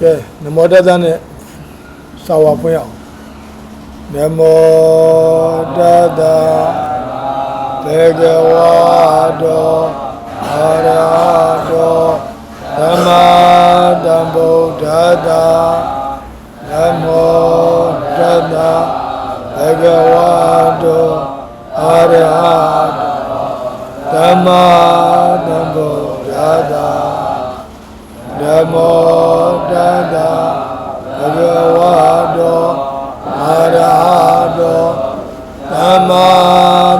ကဲနမောတသနဲ့စာဝါဖွင့်အောင်နမောတသဘေကဝါတောအာရဟတောသမ္မာသမ္ဗုဒ္ဓတ္တနမောတသဘေကဝါတောအာရဟတောသမ္မာသမ္ဗုဒ္ဓတ္တ ဓမ္မောတတဘဂဝါတောအာရဟတောသမ္မာ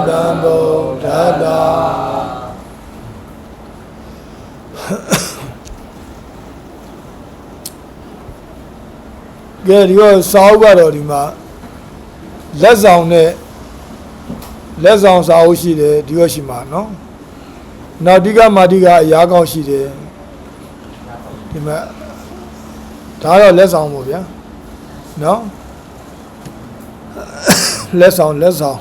သမ္ဗုဒ္ဓတ္တကဲဒီတော့စာအုပ်ကတော့ဒီမှာလက်ဆောင်နဲ့လက်ဆောင်စာအုပ်ရှိတယ်ဒီရောရှိမှာเนาะနောက်ဒီကမာဒီကအရာကောင်းရှိတယ် ဒီမှာဒါတော့လက်ဆောင်ပေါ့ဗျာနော်လက်ဆောင်လက်ဆောင်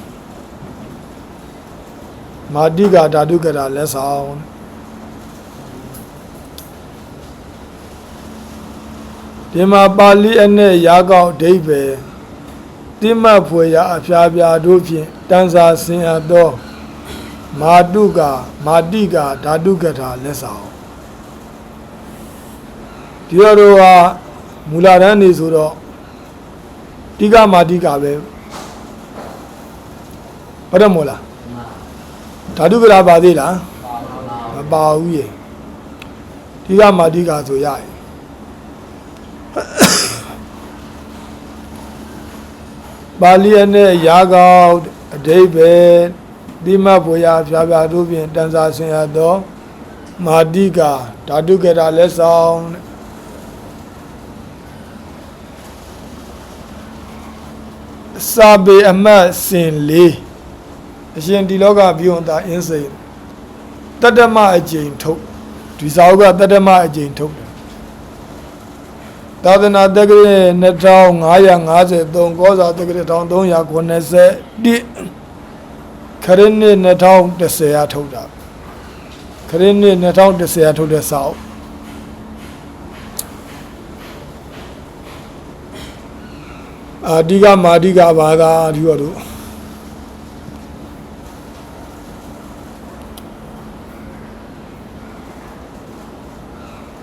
မာတိကဓာတုကတာလက်ဆောင်ဒီမှာပါဠိအနဲ့ရာကောက်အဓိပ္ပာယ်တိမတ်ဖွယ်ရာအဖျားပြားတို့ဖြင့်တန်စာဆင်အပ်သောမာတုကမာတိကဓာတုကတာလက်ဆောင် ဒီတော့တို့ကမူလာတန်းနေဆိုတော့တိကမာတိကပဲဘာတော့မို့လားဓာတုကရာပါသေးလားမပါဘူးရေတိကမာတိကဆိုရရင်ပါဠိအနဲ့ရာကောက်အဓိပ္ပာယ်တိမတ်ဘွေရာဖြာဖြာတို့ဖြင့်တန်စာဆင်ရသောမာတိကဓာတုကရာလက်ဆောင်တဲ့ စာပေအမတ်စင်လေးအရှင်ဒီလောကဘီယွန်တာအင်းစိန်တတ္တမအကျိန်ထုတ်ဒီစာအုပ်ကတတ္တမအကျိန်ထုတ်တယ်သာသနာတက္ကရာ2553ကောဇာတက္ကရာ1391ခရစ်နှစ်2010ရထုတ်တာခရစ်နှစ်2010ရထုတ်တဲ့စာအုပ် အာဒီကမာဒီကဘာသာဒီရောတို့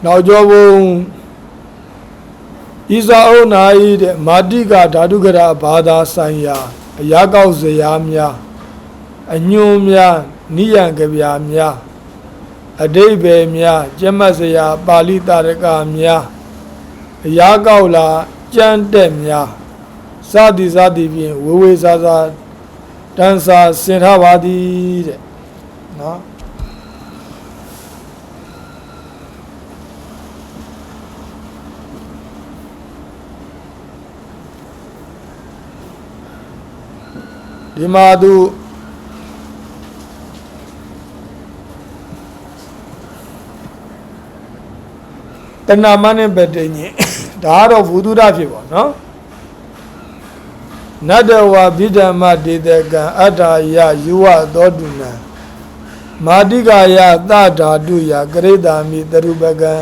နောက်ကျော်ဘုံဣဇာအုပ်နာဤတဲ့မာတိကဓာတုကရာဘာသာဆိုင်ရာအရာကောက်စရာများအညွန်များနိယံကဗျာများအတိဘယ်များကျက်မှတ်စရာပါဠိတာရကများအရာကောက်လာကြမ်းတက်များ စသည်စသည်ဖြင့်ဝေဝေစာစာတန်စာဆင်ထားပါသည်တဲ့နော်ဒီမှာသူတဏမနဲ့ပတိညင်ဒါကတော့ဘုဒ္ဓရဖြစ်ပါနော် နတ္တဝါဗိဓမ္မဒေတကံအတ္ထာယယူဝသောတုနံမာတိကာယသဓာတုယကရိတာမိတရုပကံ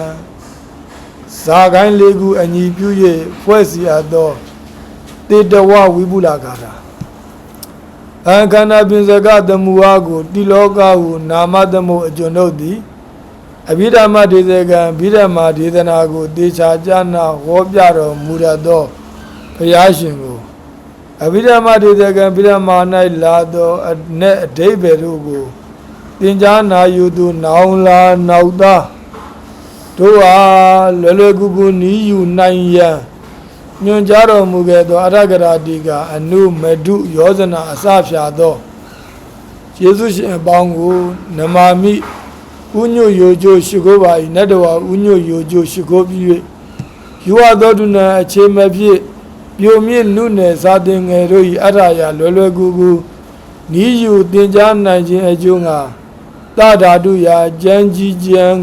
ဇာကိုင်းလေးခုအညီပြု၍ဖွဲ့စီအပ်သောတေတဝဝိပုလကာတာအခန္ဓာပင်စကသမူဟာကိုတိလောကဟုနာမသမုအကျွန်ုပ်သည်အဘိဓမ္မဒေသကံဘိဓမ္မာဒေသနာကိုတေချာကြနာဟောပြတော်မူရသောဘုရားရှင်ကို အဘိဓမ္မာဒေသကံဗိဓမ္မာ၌လာသောအ내အဓိပ္ပာယ်တို့ကိုသင်ကြားနာယူသူနောင်လာနောက်သားတို့အားလွယ်လွယ်ကူကူနီးယူနိုင်ရန်ညွန်ကြားတော်မူခဲ့သောအရဂရာတိကအနုမဒုယောဇနာအစဖြာသောယေရှုရှင်အပေါင်းကိုနမာမိဥညွတ်ယောကျိုးရှိခိုးပါ၏နတ်တော်ဥညွတ်ယောကျိုးရှိခိုးပြီး၍ယူဝသောတုဏအခြေမဖြစ် ပြိုမြင့်နုနယ်ဇာတင်ငယ်တို့၏အထာရလွယ်လွယ်ကူကူနီးယူတင်ကြားနိုင်ခြင်းအကျိုးငါတဓာတုရာကျမ်းကြီးကျမ်း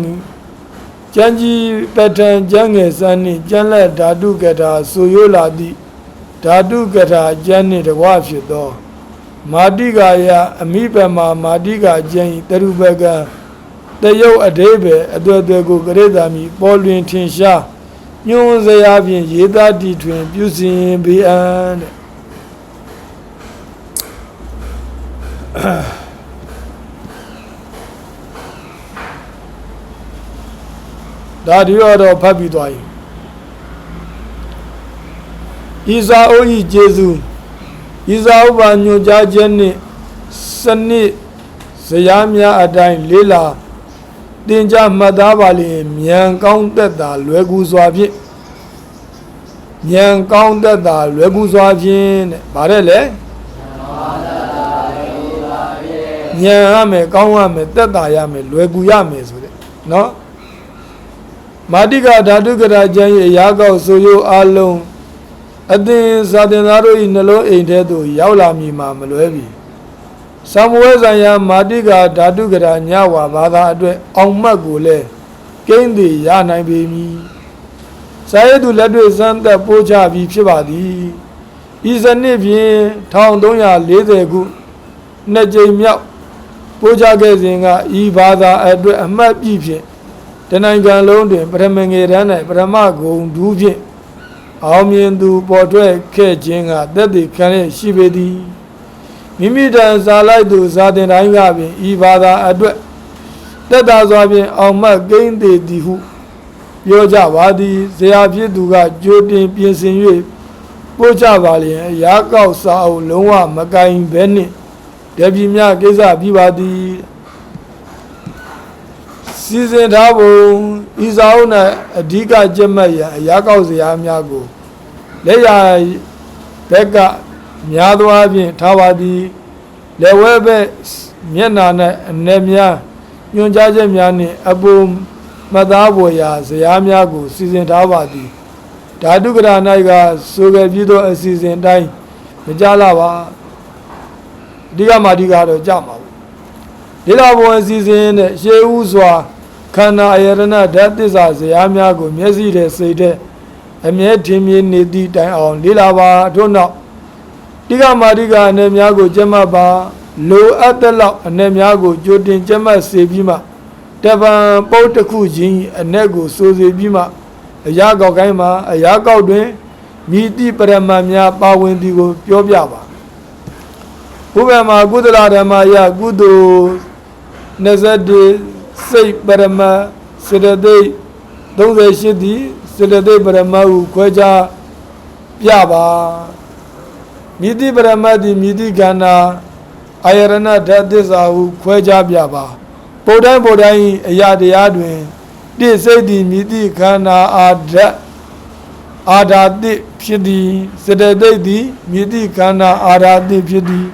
ကျမ်းကြီးပထံကျမ်းငယ်စန်းနှင့်ကျမ်းလက်ဓာတုကထာဆိုရိုးလာသည့်ဓာတုကထာကျမ်းနှင့်တကွဖြစ်သော မာတိကာယအမိပမာမာတိကာကျမ်း၏တရုပကံတယုတ်အဓိပ္ပာယ်အသွယ်သွယ်ကိုကရိတာမိပေါ်လွင်ထင်ရှား ညွန်စရာဖြင့်ရေသားတီထွင်ပြုစင်ပေအံ့တဲ့ဒါဒီရောတော့ဖတ်ပြီးသွားရင်ဤစာအုပ်ဤကျေစုဤစာအုပ်ပါညွှန်ကြားခြင်းနှင့်စနစ်ဇယားများအတိုင်းလေးလာ တင်ကြမှတ်သားပါလျင်မြန်ကောင်းသက်သာလွယ်ကူစွာဖြင့်မြန်ကောင်းသက်သာလွယ်ကူစွာဖြင့်တဲ့ဗါတဲ့လေမြန်ရမယ်ကောင်းရမယ်သက်သာရမယ်လွယ်ကူရမယ်ဆိုတဲ့နော်မာတိကဓာတုကရာကျမ်းရဲ့ရာကောက်ဆိုရိုးအလုံးအသင်စာသင်သားတို့၏နှလုံးအိမ်ထဲသို့ရောက်လာမည်မှာမလွဲပြီ သံဝဲဆိုင်ရာမာတိကဓာတုကရာညဝါဘာသာအတွက်အောင်မှတ်ကိုလည်းကိန်းသည်ရနိုင်ပေမည်စာရတုလက်တွေ့စမ်းသက်ပို့ချပြီးဖြစ်ပါသည်ဤစနစ်ဖြင့်1340ခုနှစ်ကြိမ်မြောက်ပို့ချခဲ့စဉ်ကဤဘာသာအတွက်အမှတ်ပြည့်ဖြင့်တနိုင်ငံလုံးတွင်ပထမငယ်တန်း၌ပထမဂုံဒူးဖြင့်အောင်မြင်သူပေါ်ထွက်ခဲ့ခြင်းကသက်သေခံရရှိပေသည် မိမိတန်စာလိုက်သူဇာတင်တိုင်းကပင်ဤဘာသာအတွက်တက်တာစွာဖြင့်အောင်မှတ်ကိန်းသေးသည်ဟုပြောကြပါသည်ဇရာဖြစ်သူကကြိုတင်ပြင်ဆင်၍ပို့ကြပါလျင်အရာကောက်စာအုပ်လုံးဝမကင်ဘဲနှင့်တပြင်းများကိစ္စပြီးပါသည်စီစဉ်ထားပုံဤစာအုပ်၌အဓိကကျက်မှတ်ရန်အရာကောက်စရာများကိုလက်ရဘက်က များသောအားဖြင့်ထားပါသည်လက်ဝဲဘက်မျက်နာ၌အနေများညွန်ကြားချက်များနှင့်အပုံမသားပေါ်ရာဇရာများကို စီစဉ်ထားပါသည်ဓာတုကရာ၌ကဆိုခဲ့ပြီးသောအစီအစဉ်တိုင်းမကြလာပါအဓိကမာဒီကတော့ကြမှာပေါ့ဒီလိုဘဝအစီအစဉ်နဲ့ရှေးဥစွာခန္ဓာအယရဏဓာတ်သစ္စာဇရာများကို မျက်စိထဲစိတ်ထဲအမြဲထင်မြင်နေသည့်တိုင်အောင် လေးလာပါထို့နောက် တိကမာတိကအနေများကိုကျက်မှတ်ပါလိုအပ်တဲ့လောက်အနေများကိုကြိုတင်ကျက်မှတ်စေပြီးမှတပံပုတ်တစ်ခုချင်းအနေကိုစိုးစေပြီးမှအရာကောက်ကိုင်းမှာအရာကောက်တွင်မိတိပရမတ်များပါဝင်သည်ကို ပြောပြပါဘုရားမှာကုသလဓမ္မယကုသိုလ်21စိတ်ပရမတ်စေတသိက်38သည်စေတသိက်ပရမတ်ဟုခွဲခြားပြပါ မိတိပရမတ်သည်မိတိခန္ဓာအာယရဏဓာတ်သစ္စာဟုခွဲခြားပြပါပုဒ္တိုင်းပုဒ္တိုင်းအရာတရားတွင်တိစိတ်သည်မိတိခန္ဓာအာဓာတ်အာဓာတိဖြစ်သည်စေတသိက်သည်မိတိခန္ဓာအာဓာတိဖြစ်သည်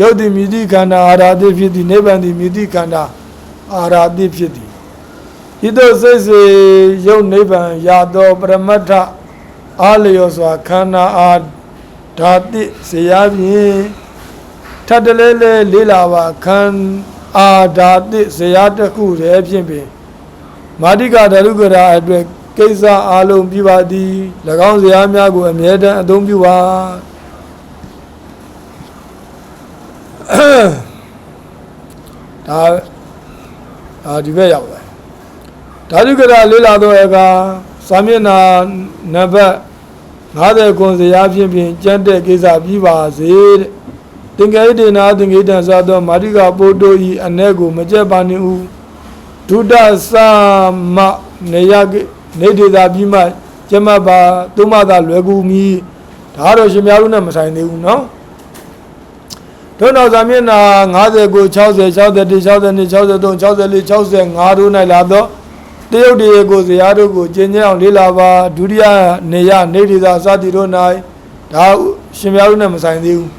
ယုတ်သည်မိတိခန္ဓာအာဓာတိဖြစ်သည်နိဗ္ဗာန်သည်မိတိခန္ဓာအာဓာတိဖြစ်သည်ဤသို့စိတ်စေယုတ်နိဗ္ဗာန်ရသောပရမတ္ထအားလျော်စွာခန္ဓာအာ ဓာတိစေရဖြင့်ထပ်တလဲလဲလေးလာပါခန္အာဓာတိစေရတစ်ခုတည်းဖြင့်ပင်မာတိကဓာတုကရာအတွက်ကိစ္စအလုံးပြပါသည်၎င်းဇာများကိုအမြဲတမ်းအသုံးပြုပါဒါအာဒီဘက်ရောက်လာဓာတုကရာလေးလာတော့အခါစာမျက်နှာနံပါတ် 50ခွန်ဇရာဖြင့်ဖြင့်ကြမ်းတဲ့ကိစ္စပြီးပါစေတဲ့သင်္ကေတေနာသင်္ကေတံသာသောမာရိကပုတ္တောဤအ ਨੇ ကိုမကြက်ပါနှင့်ဦးဒုဒ္ဒသမနေယနေဒေတာပြီးမှကျမပါသုံးမသာလွယ်ကူမီဒါတော့ရှင်များတို့နဲ့မဆိုင်သေးဘူးเนาะဒုနောက်စာမျက်နှာ50ကို60 61 62 63 64 65တို့၌လာတော့ တရုတ်တရေကိုဇရာတို့ကိုကျင့်ကြအောင်လေးလာပါဒုတိယနေရနေဒေတာစသည်တို့၌ဒါရှင်များတို့နဲ့မဆိုင်သေးဘူး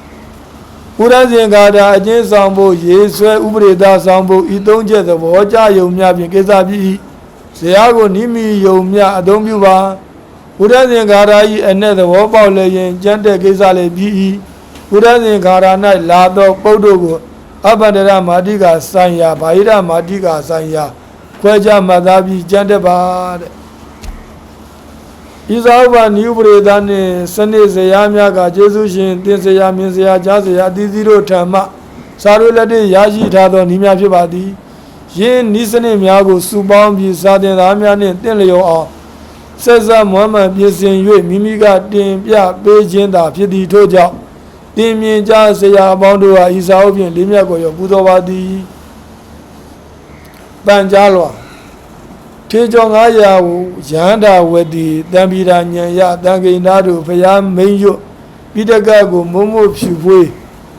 ပုရဇင်ကာတာအကျဉ်းဆောင်ဖို့ရေဆွဲဥပရိသဆောင်ဖို့ဤသုံးချက်သဘောကြယုံများဖြင့်ကိစ္စပြီးဇရာကိုနိမိယုံများအသုံးပြုပါပုရဇင်ကာတာဤအ내သဘောပေါက်လည်းရင်ကြမ်းတဲ့ကိစ္စလည်းပြီးဤပုရဇင်ကာတာ၌လာသောပုဒ်တို့ကိုအပ္ပန္တရမာတိကဆိုင်ရာဘာဟိရမာတိကဆိုင်ရာ ခွဲခြားမှတ်သားပြီးကြမ်းတဲ့ပါတဲ့ဤသောဘာနိဥပရိသနှင့်စနစ်ဇရာများကကျေးဇူးရှင်သင်ဇရာမြင်ဇရာကြားဇရာအသီးသီးတို့ထံမှစာရုလက်တွေရရှိထားသောဤများဖြစ်ပါသည်ယင်းဤစနစ်များကိုစုပေါင်းပြီးစာသင်သားများနှင့်တင့်လျော်အောင်ဆက်ဆက်မွမ်းမံပြင်ဆင်၍မိမိကတင်ပြပေးခြင်းသာဖြစ်သည်ထို့ကြောင့်တင်မြင်ကြဆရာအပေါင်းတို့ဟာဤစာအုပ်ဖြင့်လေးမြတ်ကိုရောပူဇော်ပါသည် ပန်ကြားလွာထေကျော်900ကိုရဟန္တာဝတိတံပီရာညံရတံကိဏ္ဍတို့ဖျားမိန်ရွတ်ပိဋကတ်ကိုမုံမို့ဖြူဖွေး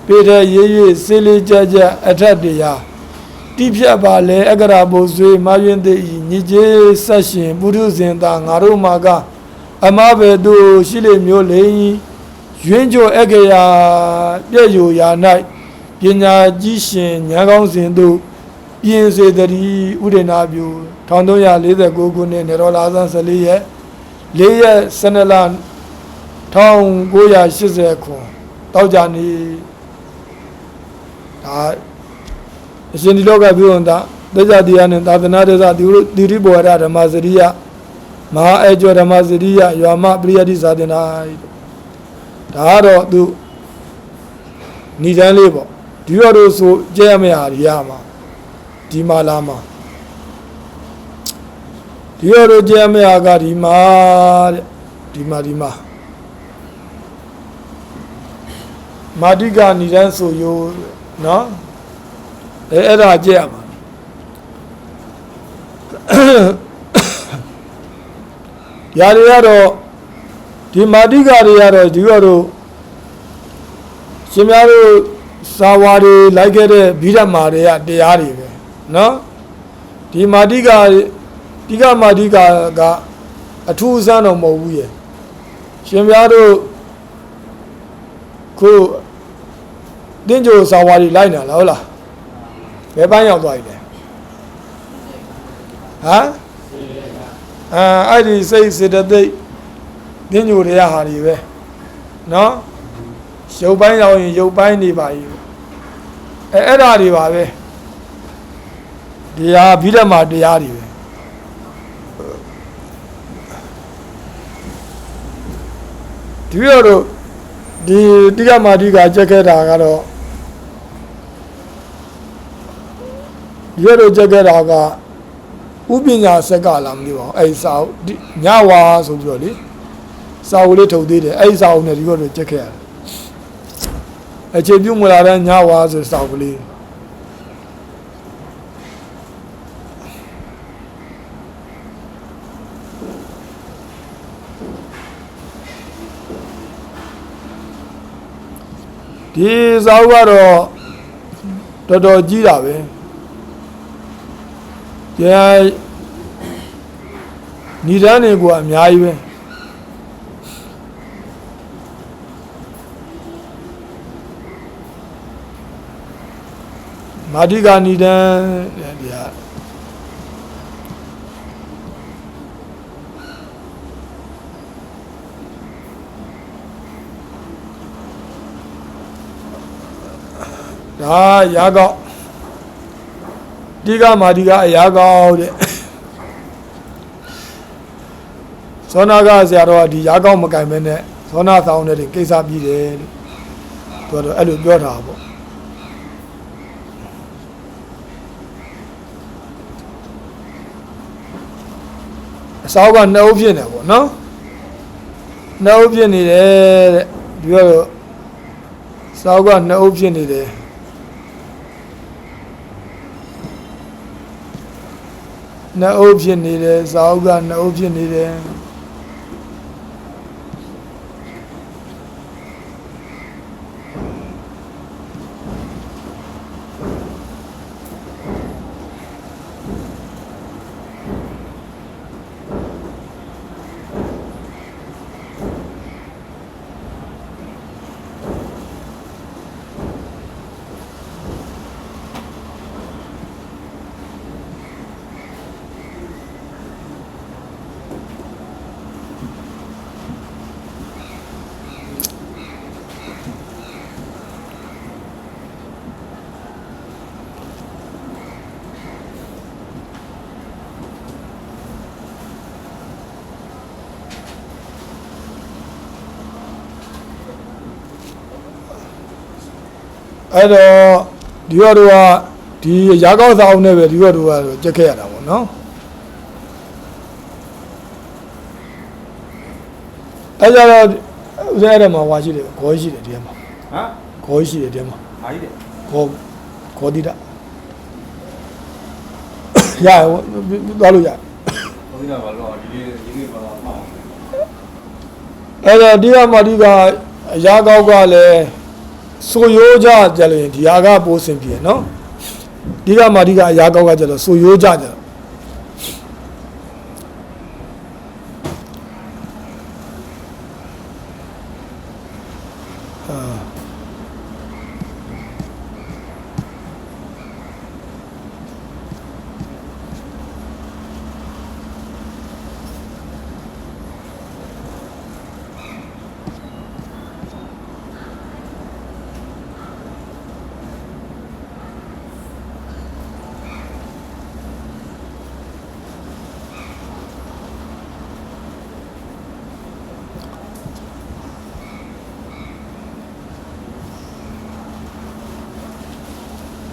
ပေတဲ့ရေး၍စေးလေးကြကြအထက်တရားတိဖြတ်ပါလေအကရာဘုဆွေမာယွင်သိဤညီကျေးဆက်ရှင်ပုထုဇဉ်သာငါတို့မှာကအမဘေတုရှိလေမျိုးလိန်ရွင်းကြအကရာပြည့်ယူရာ၌ပညာကြီးရှင်ဉာဏ်ကောင်းစဉ်တို့ ပြင်စေတည်းဥဒိနာပြု1349ခုနှစ်နေရောလာဇန်14ရက်4ရက်12လ1980ခုတောက်ကြနေဒါအရှင်ဒီလောကပြုံတာသေဇတိယနဲ့သာသနာ့ဒေသတိတိရိဘောရဓမ္မစရိယမဟာအကျော်ဓမ္မစရိယရွာမပရိယတိသာသနာဒါကတော့သူဏိဒန်းလေးပေါ့ဒီရောတို့ဆိုကြဲရမယ့်ဟာတွေရမှာ ဒီမှာလာမှာဒီရောတို့ကြဲရမယ့်ဟာကဒီမှာတဲ့ဒီမှာဒီမှာမာတိကဏိဒန်းဆိုရိုးနော်အဲအဲ့ဒါကြည့်ရမှာຢာတွေကတော့ဒီမာတိကတွေကတော့ဒီကတော့ရှင်များတို့စာဝါတွေလိုက်ခဲ့တဲ့ဗိဓမာတွေကတရားတွေပဲ နော်ဒီမာတိကတိကမာတိကကအထူးအဆန်းတော့မဟုတ်ဘူးရဲ့ရှင်ပြားတို့ခုတင်းကြိုဆောင်ဝါဒီလိုက်နာလားဟုတ်လားဘယ်ပိုင်းရောက်သွားပြီလဲဟမ်အဲအဲ့ဒီစိတ်စေတသိက်တင်းကြိုတွေကဟာတွေပဲနော်ရုပ်ပိုင်းရောက်ရင်ရုပ်ပိုင်းနေပါ ਈ အဲအဲ့ဒါတွေပါပဲ ဒီဟာဘိဓမ္မာတရားတွေပဲဒီရတော့ဒီတိကမာတိကကြက်ခဲ့တာကတော့ဒီရတော့ကြက်ခဲ့တာကဥပညာဆက်ကလာမလို့ပါအဲ့စာအုပ်ဒီညဝါဆိုပြီးတော့လေစာအုပ်လေးထုတ်သေးတယ်အဲ့စာအုပ်နဲ့ဒီကတော့ကြက်ခဲ့ရတယ်အခြေပြုမလာတဲ့ညဝါဆိုစာအုပ်လေး ဒီစာအုပ်ကတော့တော်တော်ကြီးတာပဲကျန်ဏိဒန်းတွေကအများကြီးပဲမာတိကာဏိဒန်းတဲ့ဒီဟာ ဒါရာကောက်ဒီကမာဒီကအရာကောက်တဲ့သောနာကဆရာတော်ကဒီရာကောက်မကင်မဲနဲ့သောနာဆောင်တဲ့ကိစ္စပြီးတယ်လို့သူကတော့အဲ့လိုပြောတာပေါ့အစောကနှစ်အုပ်ဖြစ်နေပေါ့နော်နှစ်အုပ်ဖြစ်နေတယ်တဲ့ဒီကတော့စောကနှစ်အုပ်ဖြစ်နေတယ် နှစ်အုပ်ဖြစ်နေတယ်စာအုပ်ကနှစ်အုပ်ဖြစ်နေတယ် အဲ့တော့ဒီရောတို့ကဒီရာကောက်စာအုပ်နဲ့ပဲဒီရောတို့ကတော့ကြက်ခဲ့ရတာပေါ့နော်အဲကြတော့ဦးဇင်းအဲ့ဒါမှာဟွာရှိတယ်ခေါ်ရှိတယ်ဒီထဲမှာဟမ်ခေါ်ရှိတယ်ဒီထဲမှာအားကြီးတယ်ခေါ်ခေါ်တိတာရရသွားလို့ရဘုရားဘာလို့ဒီလေးဒီလေးဘာလို့မှောက်အဲ့တော့ဒီကမာဒီကအရာကောက်ကလည်း ဆိုရိုးကြကြလို့ရင်ဒီဟာကပိုးစင်ပြေနော်ဒီကမာဒီကအရာကောက်ကကြလို့ဆိုရိုးကြကြ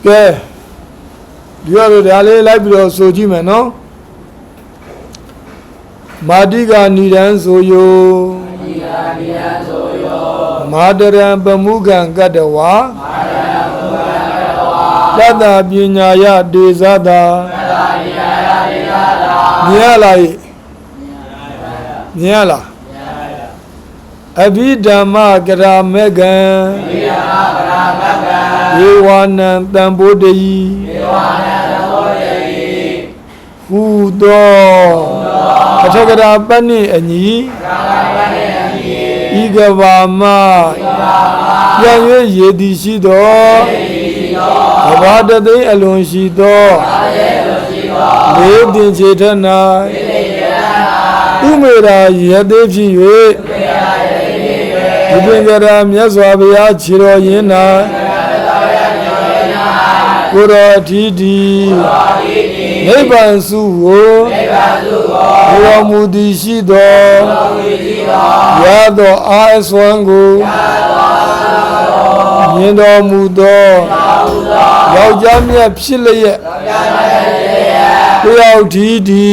ကဲဒီကတော့ဒါလေးလိုက်ပြီးတော့ဆိုကြည့်မယ်နော်မာတိကဏိဒံဆိုယောမာတိကဏိဒံဆိုယောမာတရံပမုခံကတ္တဝါမာတရံပမုခံကတ္တဝါတတ္တပညာယဒေဇတာတတ္တပညာယဒေဇတာမြင်ရလားယမြင်ရလားအဘိဓမ္မကရာမေကံအဘိဓမ္မကရာ မေကံဧဝနံတံဗုဒ္ဓယီဧဝနံတံဗုဒ္ဓယီဟူသောအထကရာပဏိအညီဤကဘာမပြန်၍ရေတိရှိသောကဘာတသိန်းအလွန်ရှိသောလေးတင်ချေထ၌ဥမေရာရသေးဖြစ်၍ဒီပင်ကရာမြတ်စွာဘုရားခြေတော်ရင်း၌ ကိုရောထီတီနိဗ္ဗာန်စုကိုနိဗ္ဗာန်စုကိုဘုရားမူတည်ရှိသောရသောအာအစွမ်းကိုမြင်တော်မူသောယောက်ျားမြတ်ဖြစ်လျက်ကိုရောထီတီ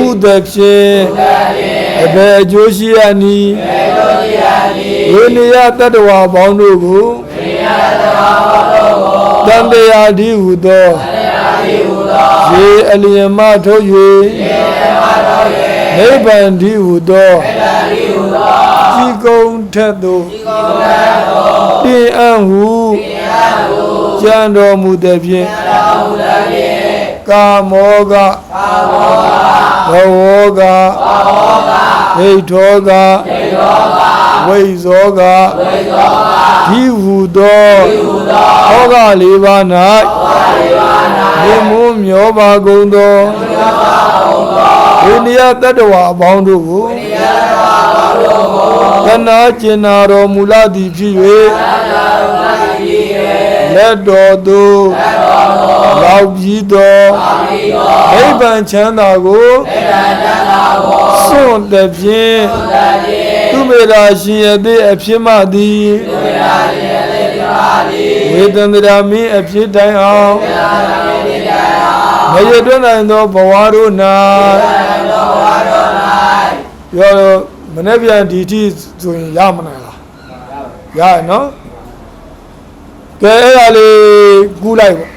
ဥဒဖြင့်အဘယ်အကျိုးရှိရနည်းဝိနည်းတတ္တဝါပေါင်းတို့ကို တန်တရားဒီဟုသောရေအလျင်မထုတ်၍နိဗ္ဗာန်ဒီဟုသောជីကုံထက်သို့တင်အံ့ဟုကြံတော်မူသည်ဖြင့်ကာမောကဘဝောကဟိထောက ဝိဇောကဒီဟုသောဟောကလေးပါး၌မြေမွမျောပါကုန်သောဝိနည်းတတ္တဝါအပေါင်းတို့ကိုကနာကျင်နာတော်မူလာသည်ဖြစ်၍လ က်တော်သို့လောက်ပြီးသောနိဗ္ဗာန်ချမ်းသာကိုစွန့်တဲ့ဖြင့်သူမေရာရှင်ရတဲ့အဖြစ်မှသည်ဝေဒန္တရာမင်းအဖြစ်တိုင်အောင်မရတွနိုင်သောဘဝတို့၌ပြောတော့မနေ့ပြန်ဒီတိဆိုရင်ရမနိုင်လားရရနော် ကဲအဲ့ဒါလေးကူးလိုက်ပေါ့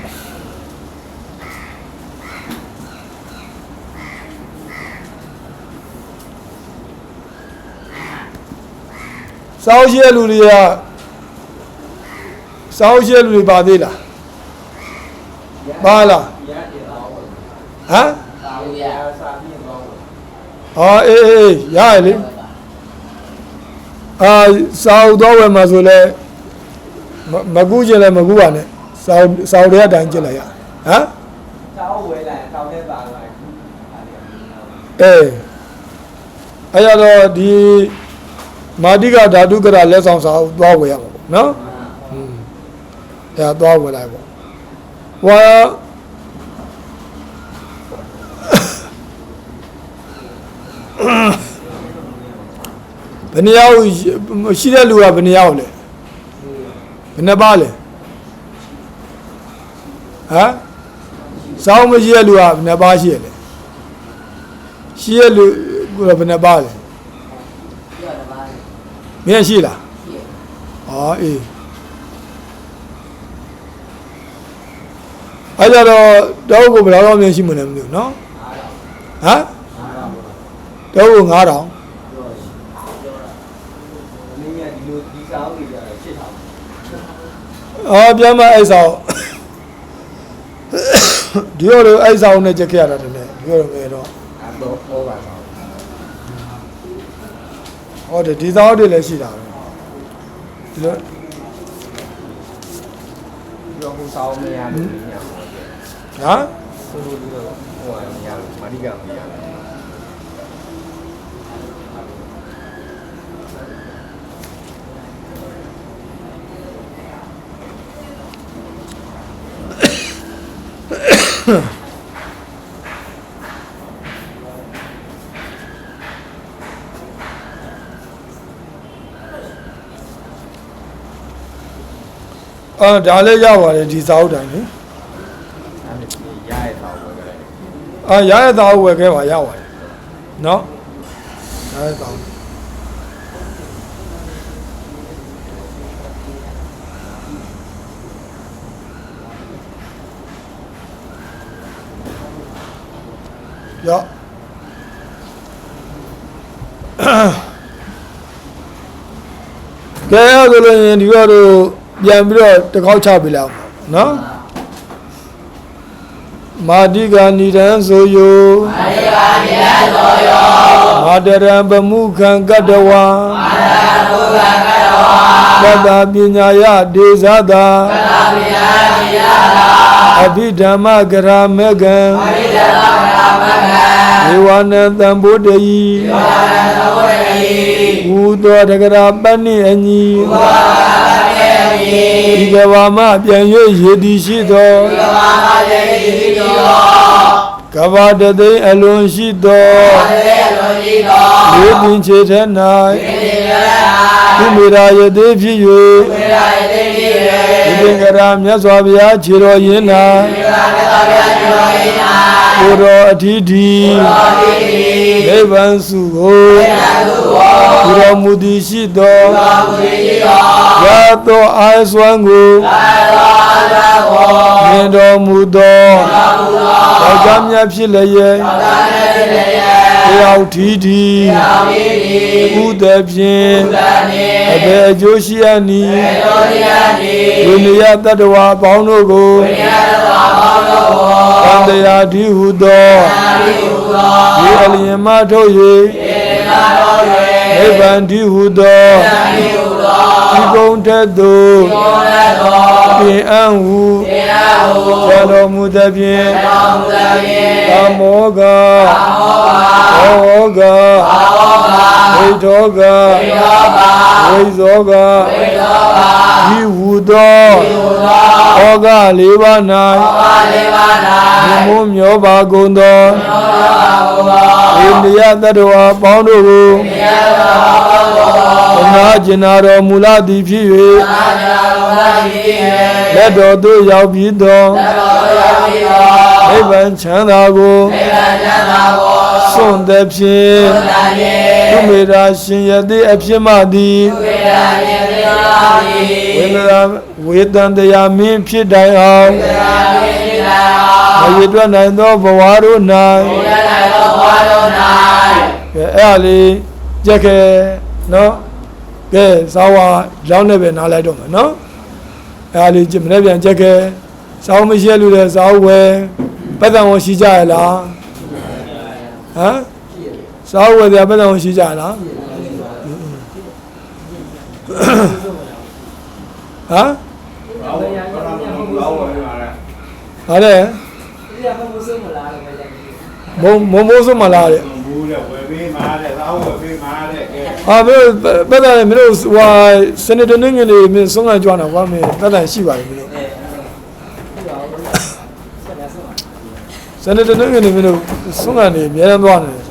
စောင်းရှိတဲ့လူတွေကစောင်းရှိတဲ့လူတွေပါသေးလားပါလားဟမ်ဟောအေးအေးရရလေအာစောင်းတော့ဝယ်မှာဆိုလဲ မမကူးခြင်းလဲမကူးပါနဲ့စောင်းစောင်းတဲ့အတိုင်းကျင့်လိုက်ရဟမ်ကျောင်းဝဲလာတောင်းတဲ့ပါလာခုအေးအဲ့ရတော့ဒီမာတိကဓာတုကရလက်ဆောင်စာကိုသွားဝယ်ရမှာပေါ့နော်ဟွန်းအဲ့ဒါသွားဝယ်လိုက်ပေါ့ဟွာဘယ်နှယောက်ရှိတဲ့လူကဘယ်နှယောက်လဲ ဘယ်နှပါလဲဟမ်စောင်းမရှိတဲ့လူကဘယ်နှပါရှိရလဲရှိတဲ့လူကဘယ်နှပါလဲမင်းရှိလားဟာအေးအဲ့ကြတော့တောကိုဘယ်လောက်တော့မြင်ရှိမလဲမသိဘူးနော်ဟမ်တောကို9000 ပြောရှိပြောတာမင်းကဒီလိုဒီစာအုပ်တွေကြတော့ရှစ်ထောင် အော်ပြန်မအဲ့ဆောင်ဒီလိုလိုအဲ့ဆောင်နဲ့ကြက်ခဲ့ရတာတည်းဒီလိုလိုငယ်တော့အတော့ဟောပါတော့ဟုတ်တယ်ဒီဆောင်တွေလည်းရှိတာပဲဒီလိုပြောဟိုစာအုပ်မရဘူးညဟောတယ်ဟမ်ဆိုလိုပြီးတော့ဟိုကမရဘူးမာရိကမရဘူး အာဒါလည်းရပါတယ်ဒီစာအုပ်တိုင်လေအဲ့ဒီရရတော့ဝယ်ကြတယ်အာရရသားဝယ်ခဲ့ပါရပါတယ်နော်ရရသားရ ကဲရဆိုလို့ရင်ဒီကတော့ပြန်ပြီးတော့တစ်ခေါက်ချပြလိုက်အောင်နော်မာတိကာနိဒံဆိုယောမာတိကာနိဒံဆိုယောမာတရံပမုခံကတ္တဝါမာတရံပမုခံကတ္တဝါသတ္တပညာယဒေဇတာသတ္တပညာယဒေဇတာအဘိဓမ္မဂရမေကံအဘိဓမ္မဂရမေကံဧဝနတံဗုဒ္ဓယီဧဝနတံဗုဒ္ဓ ယီဟူသောတဂရပဏိအညီဟူသောတဂရပဏိအညီဒီကဘာမပြန်၍ရေတိရှိသောဒီကဘာမပြန်၍ရေတိရှိသောကဘာတသိန်းအလွန်ရှိသော ကဘာတသိန်းအလွန်ရှိသောလေပင်ခြေထ၌လေပင်ခြေထ၌သူမေရာယတိဖြစ်၍သူမေရာယတိဖြစ်၍ဒီပင်ကရာမြတ်စွာဘုရားခြေတော်ရင်း၌ဒီပင်ကရာမြတ်စွာဘုရားခြေတော်ရင်း၌ကိုတော်အထီးထီကိုတော်အထီးထီနိဗ္ဗာန်စုကိုနိဗ္ဗာန်စုကိုသူတော်မူသည်ရှိသောသူတော်မူသည်ရှိသောရသောအာဆွမ်းကိုရသောအာဆွမ်းကိုမြင်တော်မူသောမြင်တော်မူသောသောကြောင့်မြတ်ဖြစ်လျက်သောကြောင့်မြတ်ဖြစ်လျက်တရားထီးထီတရားထီးထီဥဒဖြင့်ဥဒဖြင့်အဘယ်အကျိုးရှိရနည်းအဘယ်အကျိုးရှိရနည်းဝိနည်းတတ္တဝါအပေါင်းတို့ကိုဝိနည်းတတ္တဝါအပေါင်းတို့ကိုသံတရားထီးဟုသောသံတရားထီးဟုသောဒီအလျင်မထုတ်၍ဒီအလျင်မထုတ်၍နိဗ္ဗာန်ထီးဟုသောနိဗ္ဗာန်ထီးဟု သောဒီကုံထက်သို့ဒီကုံထက်သို့ပြင်အံ့ဟုပြင်အံ့ဟုဆရာတော်မူသဖြင့်ဆရာတော်မူသဖြင့်သမောကသမောကဘောဂဝိထောကဝိဇောကဒီဟူသောဩဃလေးပါး၌မြမိုးမျောပါကုန်သောဣန္ဒိယတတ္တဝါပေါင်းတို့ကိုသနာကျင်နာတော်မူလာသည်ဖြစ်၍လက်တော်သို့ရောက်ပြီးသောနိဗ္ဗာန်ချမ်းသာကိုစွန့်သည်ဖြင့်သူမေရာရှင်ယတိအဖြစ်မှသည်ဝေဒနာဝေတံတရားမင်းဖြစ်တိုင်အောင်မရတွက်နိုင်သောဘဝတို့၌ကဲအဲ့ဒါလေးကြက်ခဲနော် ကဲဇာဝါလောင်းနေပဲနားလိုက်တော့မယ်နော်အဲ့ဒါလေးမနေ့ပြန်ကြက်ခဲစောင်းမရှိလူတဲ့ဇာဝဲပတ်သက်ဝင်ရှိကြရလားဟမ်ဇာဝဲတဲ့ပတ်သက်ဝင်ရှိကြရလားဟမ်လောင်းလောင်းဝယ်လာတယ်ဟာလေဒီကမမိုးဆုံးမလားလို့ပဲကြည့်မုံမုံမိုးစုမလာတဲ့ဘူးတဲ့ဝယ်ပေးမှာတဲ့လောင်းဝယ်ပေးမှာတဲ့ ကဲဟာမင်းပတ်သက်မင်းတို့ဟိုစနေတနင်္ဂနွေမင်းဆုံးကကြွားတာကွာမင်းပတ်သက်ရှိပါတယ်မင်းတို့အဲဒီတော့ဆက်လက်ဆုံးစနေတနင်္ဂနွေမင်းတို့ဆုံးကနေအများအားသွားနေတယ်